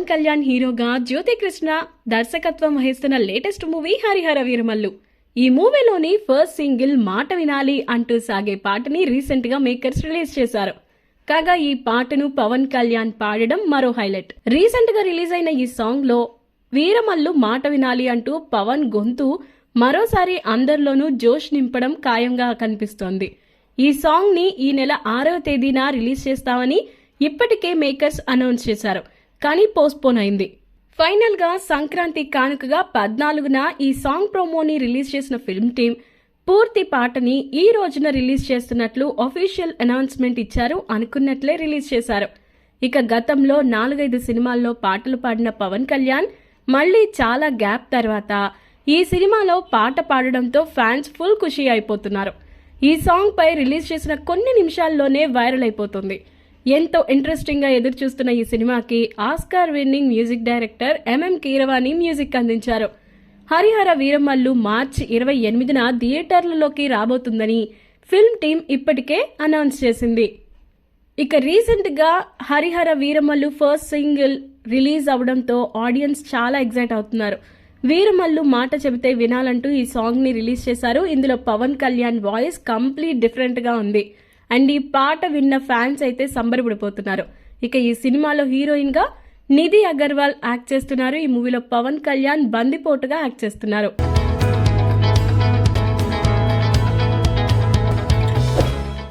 పవన్ కళ్యాణ్ హీరోగా జ్యోతి కృష్ణ దర్శకత్వం వహిస్తున్న లేటెస్ట్ మూవీ హరిహర వీరమల్లు. ఈ మూవీలోని ఫస్ట్ సింగిల్ మాట వినాలి అంటూ సాగే పాటని రీసెంట్గా మేకర్స్ రిలీజ్ చేశారు. కాగా ఈ పాటను పవన్ కళ్యాణ్ పాడడం మరో హైలైట్. రీసెంట్గా రిలీజ్ అయిన ఈ సాంగ్లో వీరమల్లు మాట వినాలి అంటూ పవన్ గొంతు మరోసారి అందరిలోనూ జోష్ నింపడం ఖాయంగా కనిపిస్తోంది. ఈ సాంగ్ని ఈ నెల ఆరవ తేదీన రిలీజ్ చేస్తామని ఇప్పటికే మేకర్స్ అనౌన్స్ చేశారు. కానీ పోస్ట్పోన్ అయింది. ఫైనల్గా సంక్రాంతి కానుకగా పద్నాలుగున ఈ సాంగ్ ప్రోమోని రిలీజ్ చేసిన ఫిల్మ్ టీం పూర్తి పాటని ఈ రోజున రిలీజ్ చేస్తున్నట్లు అఫీషియల్ అనౌన్స్మెంట్ ఇచ్చారు అనుకున్నట్లే రిలీజ్ చేశారు. ఇక గతంలో నాలుగైదు సినిమాల్లో పాటలు పాడిన పవన్ కళ్యాణ్ మళ్ళీ చాలా గ్యాప్ తర్వాత ఈ సినిమాలో పాట పాడడంతో ఫ్యాన్స్ ఫుల్ ఖుషి అయిపోతున్నారు. ఈ సాంగ్ పై రిలీజ్ చేసిన కొన్ని నిమిషాల్లోనే వైరల్ అయిపోతుంది. ఎంతో ఇంట్రెస్టింగ్గా ఎదురు చూస్తున్న ఈ సినిమాకి Oscar winning music director MM Keeravani music అందించారు. హరిహర వీరమల్లు మార్చి ఇరవై ఎనిమిదిన థియేటర్లలోకి రాబోతుందని ఫిల్మ్ టీం ఇప్పటికే అనౌన్స్ చేసింది. ఇక రీసెంట్గా Harihara Veeramallu first single release అవడంతో ఆడియన్స్ చాలా ఎగ్జైట్ అవుతున్నారు. వీరమల్లు మాట చెబితే వినాలంటూ ఈ సాంగ్ని రిలీజ్ చేశారు. ఇందులో పవన్ కళ్యాణ్ వాయిస్ కంప్లీట్ డిఫరెంట్గా ఉంది. అండ్ ఈ పాట విన్న ఫ్యాన్స్ అయితే సంబరపడిపోతున్నారు. ఇక ఈ సినిమాలో హీరోయిన్గా నిధి అగర్వాల్ యాక్ట్ చేస్తున్నారు. ఈ మూవీలో పవన్ కళ్యాణ్ బందిపోటుగా యాక్ట్ చేస్తున్నారు.